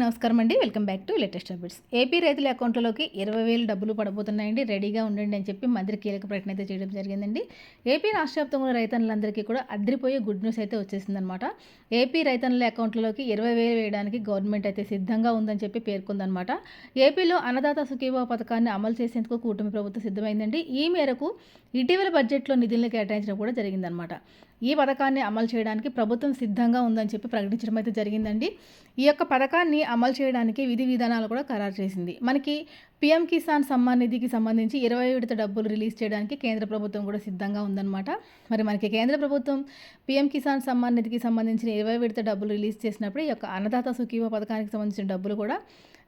నమస్కారం అండి. Welcome back to latest updates. AP రైతుల అకౌంట్లలోకి ఇరవై వేలు డబ్బులు పడబోతున్నాయండి. రెడీగా ఉండండి అని చెప్పి మంత్రి కీలక ప్రకటన అయితే చేయడం జరిగిందండి. ఏపీ రాష్ట్ర వ్యాప్తంగా రైతన్నులందరికీ కూడా అద్రిపోయే గుడ్ న్యూస్ అయితే వచ్చేసిందనమాట. ఏపీ రైతన్నుల అకౌంట్లలోకి ఇరవై వేలు వేయడానికి గవర్నమెంట్ అయితే సిద్ధంగా ఉందని చెప్పి పేర్కొందనమాట. ఏపీలో అన్నదాత సుఖీభావ పథకాన్ని అమలు చేసేందుకు కూటమి ప్రభుత్వం సిద్ధమైందండి. ఈ మేరకు ఇటీవల బడ్జెట్లో నిధులను కేటాయించడం కూడా జరిగిందనమాట. ఈ పథకాన్ని అమలు చేయడానికి ప్రభుత్వం సిద్ధంగా ఉందని చెప్పి ప్రకటించడం అయితే జరిగిందండి. ఈ యొక్క పథకాన్ని అమలు చేయడానికి విధి విధానాలు కూడా ఖరారు చేసింది. మనకి పీఎం కిసాన్ సమ్మాన్ నిధికి సంబంధించి ఇరవై విడత డబ్బులు రిలీజ్ చేయడానికి కేంద్ర ప్రభుత్వం కూడా సిద్ధంగా ఉందన్నమాట. మరి మనకి కేంద్ర ప్రభుత్వం పీఎం కిసాన్ సమ్మాన్ నిధికి సంబంధించిన ఇరవై విడత డబ్బులు రిలీజ్ చేసినప్పుడు ఈ యొక్క అన్నదాత సుఖీవ పథకానికి సంబంధించిన డబ్బులు కూడా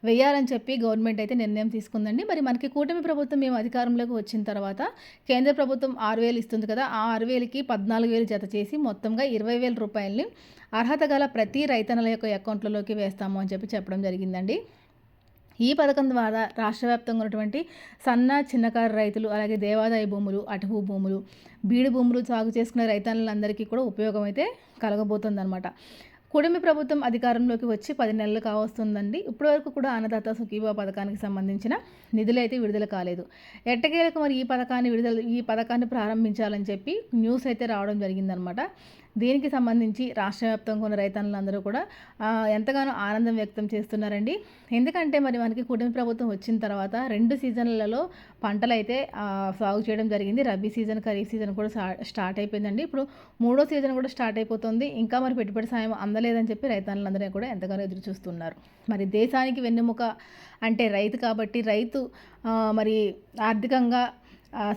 వేయాలని చెప్పి గవర్నమెంట్ అయితే నిర్ణయం తీసుకుందండి. మరి మనకి కూటమి ప్రభుత్వం మేము అధికారంలోకి వచ్చిన తర్వాత కేంద్ర ప్రభుత్వం ఆరు వేలు ఇస్తుంది కదా ఆ ఆరు వేలకి పద్నాలుగు వేలు జత చేసి మొత్తంగా ఇరవై వేల రూపాయలని అర్హత గల ప్రతి రైతన్నల యొక్క అకౌంట్లలోకి వేస్తాము అని చెప్పి చెప్పడం జరిగిందండి. ఈ పథకం ద్వారా రాష్ట్ర వ్యాప్తంగా ఉన్నటువంటి సన్న చిన్నకారు రైతులు అలాగే దేవాదాయ భూములు అటవీ భూములు బీడు భూములు సాగు చేసుకునే రైతన్నులందరికీ కూడా ఉపయోగం అయితే కలగబోతుందన్నమాట. కుటుంబ ప్రభుత్వం అధికారంలోకి వచ్చి పది నెలలు కావస్తుందండి. ఇప్పటి వరకు కూడా అన్నదాత సుఖీభా పథకానికి సంబంధించిన నిధులైతే విడుదల కాలేదు. ఎట్టకేలకు మరి ఈ పథకాన్ని విడుదల ఈ పథకాన్ని ప్రారంభించాలని చెప్పి న్యూస్ అయితే రావడం జరిగిందనమాట. దీనికి సంబంధించి రాష్ట్ర వ్యాప్తంగా ఉన్న రైతన్నులందరూ కూడా ఎంతగానో ఆనందం వ్యక్తం చేస్తున్నారండి. ఎందుకంటే మరి మనకి కుటుంబ ప్రభుత్వం వచ్చిన తర్వాత రెండు సీజన్లలో పంటలు అయితే సాగు చేయడం జరిగింది. రబీ సీజన్ ఖరీఫ్ సీజన్ కూడా స్టార్ట్ అయిపోయిందండి. ఇప్పుడు మూడో సీజన్ కూడా స్టార్ట్ అయిపోతుంది. ఇంకా మరి పెట్టుబడి సాయం అందలేదని చెప్పి రైతన్నులందరూ కూడా ఎంతగానో ఎదురు చూస్తున్నారు. మరి దేశానికి వెన్నెముక అంటే రైతు కాబట్టి రైతు మరి ఆర్థికంగా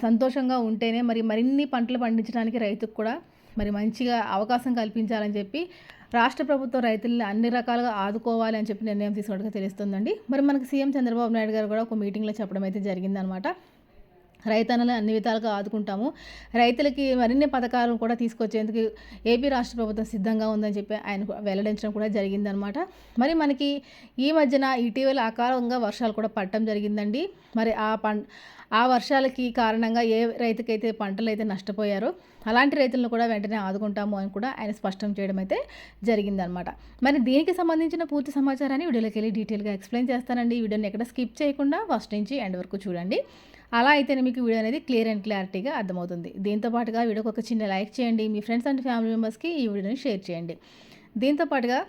సంతోషంగా ఉంటేనే మరి మరిన్ని పంటలు పండించడానికి రైతుకు కూడా మరి మంచిగా అవకాశం కల్పించాలని చెప్పి రాష్ట్ర ప్రభుత్వం రైతుల్ని అన్ని రకాలుగా ఆదుకోవాలి అని చెప్పి నిర్ణయం తీసుకున్నట్టుగా తెలుస్తుందండి. మరి మనకు సీఎం చంద్రబాబు నాయుడు గారు కూడా ఒక మీటింగ్లో చెప్పడం అయితే జరిగిందనమాట. రైతన్నలు అన్ని విధాలుగా ఆదుకుంటాము. రైతులకి మరిన్ని పథకాలను కూడా తీసుకొచ్చేందుకు ఏపీ రాష్ట్ర ప్రభుత్వం సిద్ధంగా ఉందని చెప్పి ఆయన వెల్లడించడం కూడా జరిగిందనమాట మరి మనకి ఈ మధ్యన ఇటీవల అకాలంగా వర్షాలు కూడా పడటం జరిగిందండి. మరి ఆ పం ఆ వర్షాలకి కారణంగా ఏ రైతుకైతే పంటలు అయితే నష్టపోయారో అలాంటి రైతులను కూడా వెంటనే ఆదుకుంటాము అని కూడా ఆయన స్పష్టం చేయడం అయితే జరిగిందనమాట మరి దీనికి సంబంధించిన పూర్తి సమాచారాన్ని వీడియోలోకి వెళ్ళి డీటెయిల్గా ఎక్స్ప్లెయిన్ చేస్తానండి. ఈ వీడియోని ఎక్కడ స్కిప్ చేయకుండా ఫస్ట్ నుంచి ఎండ్ వరకు చూడండి. అలా అయితేనే మీకు వీడియో అనేది క్లియర్ అండ్ క్లారిటీగా అర్థమవుతుంది. దీంతో పాటుగా వీడియోకి ఒక చిన్న లైక్ చేయండి. మీ ఫ్రెండ్స్ అండ్ ఫ్యామిలీ మెంబర్స్కి ఈ వీడియోని షేర్ చేయండి. దీంతో పాటుగా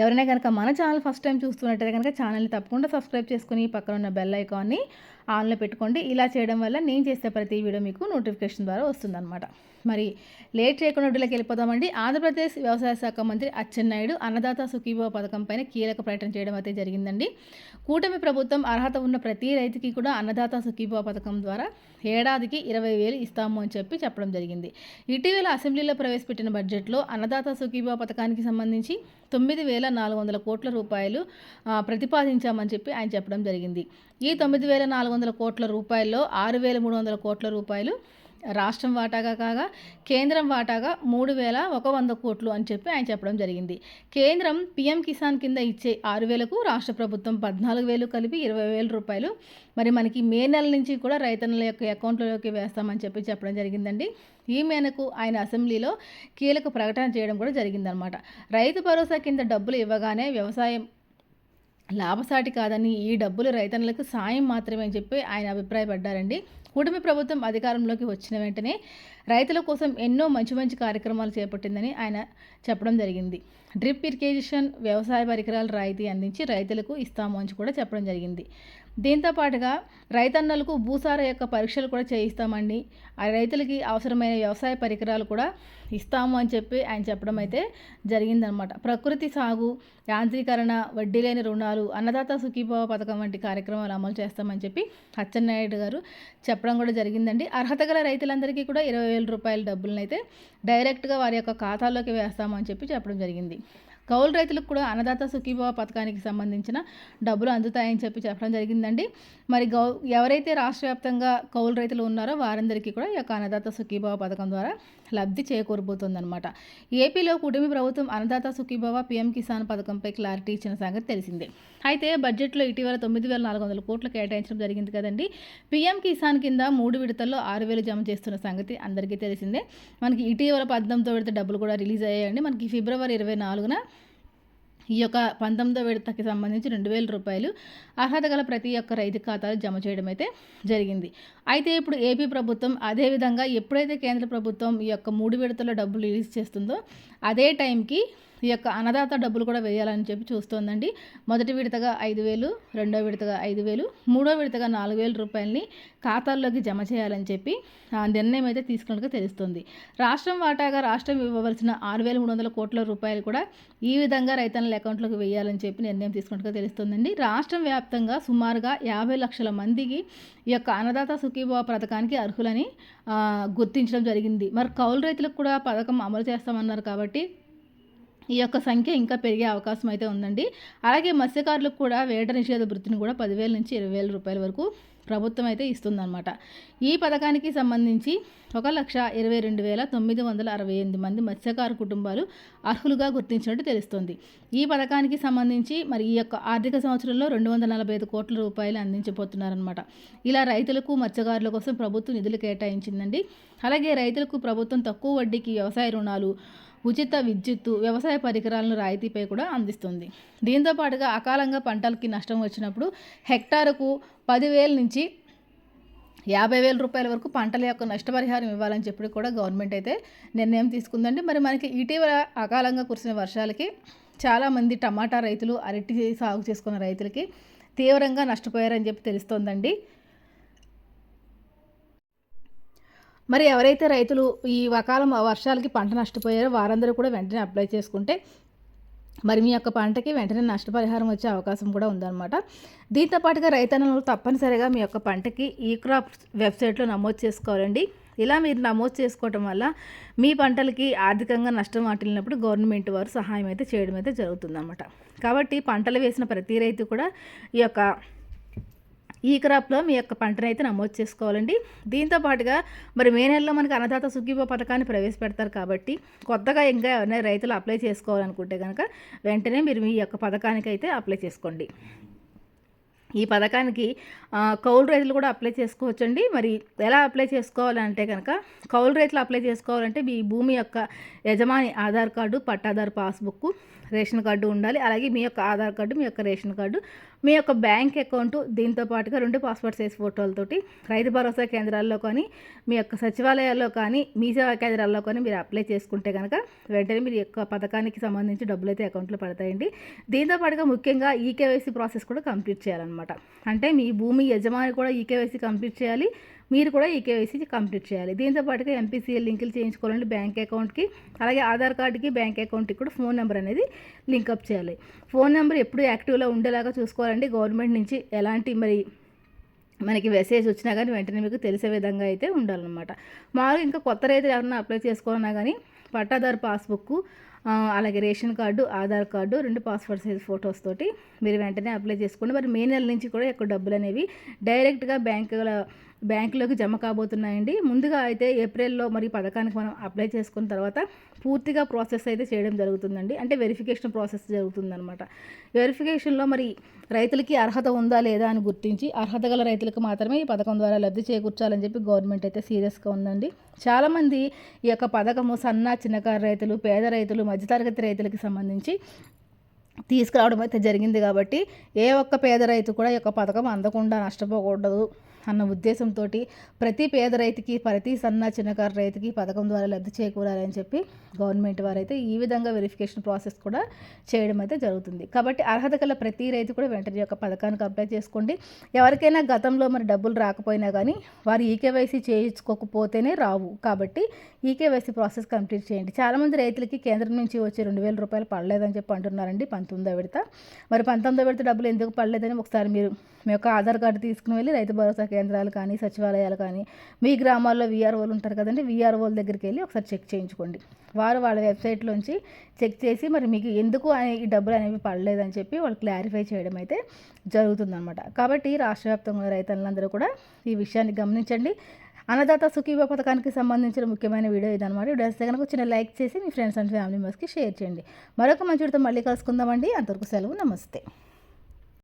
ఎవరైనా కనుక మన ఛానల్ ఫస్ట్ టైం చూస్తున్నట్టయితే కనుక ఛానల్ని తప్పకుండా సబ్స్క్రైబ్ చేసుకుని పక్కన ఉన్న బెల్ ఐకాన్ని ఆన్లో పెట్టుకోండి. ఇలా చేయడం వల్ల నేను చేసే ప్రతి వీడియో మీకు నోటిఫికేషన్ ద్వారా వస్తుందన్నమాట. మరి లేట్ చేయకుండా వీడియోకి వెళ్ళిపోదామండి. ఆంధ్రప్రదేశ్ వ్యవసాయ శాఖ మంత్రి అచ్చెన్నాయుడు అన్నదాత సుఖీభవ పథకం పైన కీలక ప్రకటన చేయడం అయితే జరిగిందండి. కూటమి ప్రభుత్వం అర్హత ఉన్న ప్రతి రైతుకి కూడా అన్నదాత సుఖీభవ పథకం ద్వారా ఏడాదికి ఇరవై వేలు ఇస్తాము అని చెప్పి చెప్పడం జరిగింది. ఇటీవల అసెంబ్లీలో ప్రవేశపెట్టిన బడ్జెట్లో అన్నదాత సుఖీభవ పథకానికి సంబంధించి తొమ్మిది వేల నాలుగు వందల కోట్ల రూపాయలు ప్రతిపాదించామని చెప్పి ఆయన చెప్పడం జరిగింది. ఈ తొమ్మిది వేల నాలుగు వందల కోట్ల రూపాయల్లో ఆరు వేల మూడు వందల కోట్ల రూపాయలు రాష్ట్రం వాటాగా కాగా కేంద్రం వాటాగా మూడు వేల ఒక వంద కోట్లు అని చెప్పి ఆయన చెప్పడం జరిగింది. కేంద్రం పీఎం కిసాన్ కింద ఇచ్చే ఆరు వేలకు రాష్ట్ర ప్రభుత్వం పద్నాలుగు వేలు కలిపి ఇరవై వేల రూపాయలు. మరి మనకి మే నెల నుంచి కూడా రైతన్నుల యొక్క అకౌంట్లలోకి వేస్తామని చెప్పి చెప్పడం జరిగిందండి. ఈ మేరకు ఆయన అసెంబ్లీలో కీలక ప్రకటన చేయడం కూడా జరిగిందనమాట. రైతు భరోసా కింద డబ్బులు ఇవ్వగానే వ్యవసాయం లాభసాటి కాదని ఈ డబ్బులు రైతన్నులకు సాయం మాత్రమే అని చెప్పి ఆయన అభిప్రాయపడ్డారండి. కూటమి ప్రభుత్వం అధికారంలోకి వచ్చిన వెంటనే రైతుల కోసం ఎన్నో మంచి మంచి కార్యక్రమాలు చేపట్టిందని ఆయన చెప్పడం జరిగింది. డ్రిప్ ఇరిగేషన్ వ్యవసాయ పరికరాలు రాయితీ అందించి రైతులకు ఇస్తాము అని కూడా చెప్పడం జరిగింది. దీంతో పాటుగా రైతన్నలకు భూసార యొక్క పరీక్షలు కూడా చేయిస్తామండి. ఆ రైతులకి అవసరమైన వ్యవసాయ పరికరాలు కూడా ఇస్తాము అని చెప్పి ఆయన చెప్పడం అయితే జరిగిందనమాట. ప్రకృతి సాగు యాంత్రీకరణ వడ్డీ లేని రుణాలు అన్నదాత సుఖీభావ పథకం వంటి కార్యక్రమాలు అమలు చేస్తామని చెప్పి అచ్చెన్నాయుడు గారు చెప్పడం కూడా జరిగిందండి. అర్హత గల రైతులందరికీ కూడా ఇరవై వేల రూపాయల డబ్బులను అయితే డైరెక్ట్గా వారి యొక్క ఖాతాలోకి వేస్తామని చెప్పి చెప్పడం జరిగింది. కౌలు రైతులకు కూడా అన్నదాత సుఖీభావ పథకానికి సంబంధించిన డబ్బులు అందుతాయని చెప్పి చెప్పడం జరిగిందండి. మరి గౌ ఎవరైతే రాష్ట్ర వ్యాప్తంగా కౌలు రైతులు ఉన్నారో వారందరికీ కూడా ఈ యొక్క అన్నదాత సుఖీభావ పథకం ద్వారా లబ్ధి చేకూరబోతుందన్నమాట. ఏపీలో కుటుంబ ప్రభుత్వం అన్నదాత సుఖీభవ పీఎం కిసాన్ పథకంపై క్లారిటీ ఇచ్చిన సంగతి తెలిసిందే. అయితే బడ్జెట్లో ఇటీవల తొమ్మిది వేల నాలుగు వందల కోట్లు కేటాయించడం జరిగింది కదండి. పీఎం కిసాన్ కింద మూడు విడతల్లో ఆరు వేలు జమ చేస్తున్న సంగతి అందరికీ తెలిసిందే. మనకి ఇటీవల పద్నాలుగుతో విడత డబ్బులు కూడా రిలీజ్ అయ్యాయండి. మనకి ఫిబ్రవరి ఇరవై నాలుగున ఈ యొక్క పంతొమ్మిదో విడతకి సంబంధించి రెండు వేల రూపాయలు అర్హత గల ప్రతి ఒక్క రైతు ఖాతాలు జమ చేయడం అయితే జరిగింది. అయితే ఇప్పుడు ఏపీ ప్రభుత్వం అదేవిధంగా ఎప్పుడైతే కేంద్ర ప్రభుత్వం ఈ యొక్క మూడు విడతల డబ్బులు రిలీజ్ చేస్తుందో అదే టైంకి ఈ యొక్క అన్నదాత డబ్బులు కూడా వేయాలని చెప్పి చూస్తోందండి. మొదటి విడతగా ఐదు వేలు రెండో విడతగా ఐదు వేలు మూడో విడతగా నాలుగు వేల రూపాయలని ఖాతాల్లోకి జమ చేయాలని చెప్పి ఆ నిర్ణయం అయితే తీసుకున్నట్టుగా తెలుస్తుంది. రాష్ట్రం వాటాగా రాష్ట్రం ఇవ్వవలసిన ఆరు వేల మూడు వందల కోట్ల రూపాయలు కూడా ఈ విధంగా రైతన్నల అకౌంట్లోకి వేయాలని చెప్పి నిర్ణయం తీసుకున్నట్టుగా తెలుస్తుందండి. రాష్ట్రం వ్యాప్తంగా సుమారుగా యాభై లక్షల మందికి ఈ యొక్క అన్నదాత సుఖీభావ పథకానికి అర్హులని గుర్తించడం జరిగింది. మరి కౌలు రైతులకు కూడా పథకం అమలు చేస్తామన్నారు కాబట్టి ఈ యొక్క సంఖ్య ఇంకా పెరిగే అవకాశం అయితే ఉందండి. అలాగే మత్స్యకారులకు కూడా వేట నిషేధ వృత్తిని కూడా పదివేల నుంచి ఇరవై వేల రూపాయల వరకు ప్రభుత్వం అయితే ఇస్తుందన్నమాట. ఈ పథకానికి సంబంధించి ఒక లక్ష ఇరవై రెండు వేల తొమ్మిది వందల అరవై ఎనిమిది మంది మత్స్యకారు కుటుంబాలు అర్హులుగా గుర్తించినట్టు తెలుస్తుంది. ఈ పథకానికి సంబంధించి మరి ఈ యొక్క ఆర్థిక సంవత్సరంలో రెండు వందల నలభై ఐదు కోట్ల రూపాయలు అందించబోతున్నారనమాట ఇలా రైతులకు మత్స్యకారుల కోసం ప్రభుత్వం నిధులు కేటాయించిందండి. అలాగే రైతులకు ప్రభుత్వం తక్కువ వడ్డీకి వ్యవసాయ రుణాలు ఉచిత విద్యుత్తు వ్యవసాయ పరికరాలను రాయితీపై కూడా అందిస్తుంది. దీంతో పాటుగా అకాలంగా పంటలకి నష్టం వచ్చినప్పుడు హెక్టారుకు పదివేల నుంచి యాభై వేల రూపాయల వరకు పంటల యొక్క నష్టపరిహారం ఇవ్వాలని చెప్పి కూడా గవర్నమెంట్ అయితే నిర్ణయం తీసుకుందండి. మరి మనకి ఇటీవల అకాలంగా కురిసిన వర్షాలకి చాలామంది టమాటా రైతులు అరటి సాగు చేసుకున్న రైతులకి తీవ్రంగా నష్టపోయారని చెప్పి తెలుస్తోందండి. మరి ఎవరైతే రైతులు ఈ వకాలం వర్షాలకి పంట నష్టపోయారో వారందరూ కూడా వెంటనే అప్లై చేసుకుంటే మరి మీ యొక్క పంటకి వెంటనే నష్టపరిహారం వచ్చే అవకాశం కూడా ఉందన్నమాట. దీంతో పాటుగా రైతన్నలు తప్పనిసరిగా మీ యొక్క పంటకి ఈ క్రాప్ వెబ్సైట్లో నమోదు చేసుకోవాలండి. ఇలా మీరు నమోదు చేసుకోవటం వల్ల మీ పంటలకి ఆర్థికంగా నష్టం వాటిల్లినప్పుడు గవర్నమెంట్ వారు సహాయం అయితే చేయడం అయితే జరుగుతుందన్నమాట. కాబట్టి పంటలు వేసిన ప్రతి రైతు కూడా ఈ యొక్క ఈ క్రాప్లో మీ యొక్క పంటను అయితే నమోదు చేసుకోవాలండి. దీంతో పాటుగా మరి మే నెలలో మనకి అన్నదాత సుగ్గిబో పథకాన్ని ప్రవేశపెడతారు కాబట్టి కొత్తగా ఇంకా ఎవరైనా రైతులు అప్లై చేసుకోవాలనుకుంటే కనుక వెంటనే మీరు మీ యొక్క పథకానికి అయితే అప్లై చేసుకోండి. ఈ పథకానికి కౌలు రైతులు కూడా అప్లై చేసుకోవచ్చండి. మరి ఎలా అప్లై చేసుకోవాలంటే కనుక కౌలు రైతులు అప్లై చేసుకోవాలంటే మీ భూమి యొక్క యజమాని ఆధార్ కార్డు పట్టాదారు పాస్బుక్ రేషన్ కార్డు ఉండాలి. అలాగే మీ యొక్క ఆధార్ కార్డు మీ యొక్క రేషన్ కార్డు మీ యొక్క బ్యాంక్ అకౌంట్ దీంతో పాటుగా రెండు పాస్పోర్ట్ సైజ్ ఫోటోలతోటి రైతు భరోసా కేంద్రాల్లో కానీ మీ యొక్క సచివాలయాల్లో కానీ మీ సేవా కేంద్రాల్లో కానీ మీరు అప్లై చేసుకుంటే కనుక వెంటనే మీరు యొక్క పథకానికి సంబంధించి డబ్బులు అయితే అకౌంట్లో పడతాయండి. దీంతో పాటుగా ముఖ్యంగా ఈకేవైసీ ప్రాసెస్ కూడా కంప్లీట్ చేయాలన్నమాట. అంటే మీ భూమి యజమాని కూడా ఈకేవైసీ కంప్లీట్ చేయాలి. మీరు కూడా ఈ కేవైసీ కంప్లీట్ చేయాలి. దీంతో పాటుగా ఎంపీసీఎల్ లింకులు చేయించుకోవాలంటే బ్యాంక్ అకౌంట్కి. అలాగే ఆధార్ కార్డుకి బ్యాంక్ అకౌంట్కి కూడా ఫోన్ నెంబర్ అనేది లింకప్ చేయాలి. ఫోన్ నెంబర్ ఎప్పుడు యాక్టివ్లో ఉండేలాగా చూసుకోవాలండి. గవర్నమెంట్ నుంచి ఎలాంటి మరి మనకి మెసేజ్ వచ్చినా కానీ వెంటనే మీకు తెలిసే విధంగా అయితే ఉండాలన్నమాట. మామూలుగా ఇంకా కొత్త రైతులు ఎవరైనా అప్లై చేసుకోవాలన్నా కానీ పట్టాదారు పాస్బుక్ అలాగే రేషన్ కార్డు ఆధార్ కార్డు రెండు పాస్పోర్ట్ సైజ్ ఫొటోస్ తోటి మీరు వెంటనే అప్లై చేసుకోండి. మరి మే నెల నుంచి కూడా ఎక్కువ డబ్బులు అనేవి డైరెక్ట్గా బ్యాంకుల బ్యాంకులోకి జమ కాబోతున్నాయండి. ముందుగా అయితే ఏప్రిల్లో మరి పథకానికి మనం అప్లై చేసుకున్న తర్వాత పూర్తిగా ప్రాసెస్ అయితే చేయడం జరుగుతుందండి. అంటే వెరిఫికేషన్ ప్రాసెస్ జరుగుతుందనమాట వెరిఫికేషన్లో మరి రైతులకి అర్హత ఉందా లేదా అని గుర్తించి అర్హత గల రైతులకు మాత్రమే ఈ పథకం ద్వారా లబ్ధి చేకూర్చాలని చెప్పి గవర్నమెంట్ అయితే సీరియస్గా ఉందండి. చాలామంది ఈ యొక్క పథకము సన్న చిన్నకారు రైతులు పేద రైతులు మధ్యతరగతి రైతులకి సంబంధించి తీసుకురావడం అయితే జరిగింది కాబట్టి ఏ ఒక్క పేద రైతు కూడా ఈ యొక్క పథకం అందకుండా నష్టపోకూడదు. అన్న ఉద్దేశంతో ప్రతి పేద రైతుకి ప్రతి సన్న చిన్నకారు రైతుకి పథకం ద్వారా లబ్ధి చేకూరాలని చెప్పి గవర్నమెంట్ వారైతే ఈ విధంగా వెరిఫికేషన్ ప్రాసెస్ కూడా చేయడం అయితే జరుగుతుంది. కాబట్టి అర్హత గల ప్రతి రైతు కూడా వెంటనే యొక్క పథకానికి అప్లై చేసుకోండి. ఎవరికైనా గతంలో మరి డబ్బులు రాకపోయినా కానీ వారు ఈకేవైసీ చేయించుకోకపోతేనే రావు. కాబట్టి ఈకేవైసీ ప్రాసెస్ కంప్లీట్ చేయండి. చాలామంది రైతులకి కేంద్రం నుంచి వచ్చే రెండు వేల రూపాయలు పడలేదని చెప్పి అంటున్నారండి పంతొమ్మిదో విడత. మరి పంతొమ్మిదో విడత డబ్బులు ఎందుకు పడలేదని ఒకసారి మీరు మీ యొక్క ఆధార్ కార్డు తీసుకుని వెళ్ళి రైతు భరోసా కేంద్రాలు కానీ సచివాలయాలు కానీ మీ గ్రామాల్లో వీఆర్ఓలు ఉంటారు కదండి వీఆర్ఓల దగ్గరికి వెళ్ళి ఒకసారి చెక్ చేయించుకోండి. వారు వాళ్ళ వెబ్సైట్లోంచి చెక్ చేసి మరి మీకు ఎందుకు ఈ డబ్బులు అనేవి పడలేదని చెప్పి వాళ్ళు క్లారిఫై చేయడం అయితే జరుగుతుందన్నమాట. కాబట్టి రాష్ట్ర వ్యాప్తంగా రైతులందరూ కూడా ఈ విషయాన్ని గమనించండి. అన్నదాత సుఖీభ పథకానికి సంబంధించిన ముఖ్యమైన వీడియో ఇదనమాట వీడియో వస్తే కనుక చిన్న లైక్ చేసి మీ ఫ్రెండ్స్ అండ్ ఫ్యామిలీ మెంబర్స్కి షేర్ చేయండి. మరొక మంచి మళ్ళీ కలుసుకుందామండి. అంతవరకు సెలవు నమస్తే.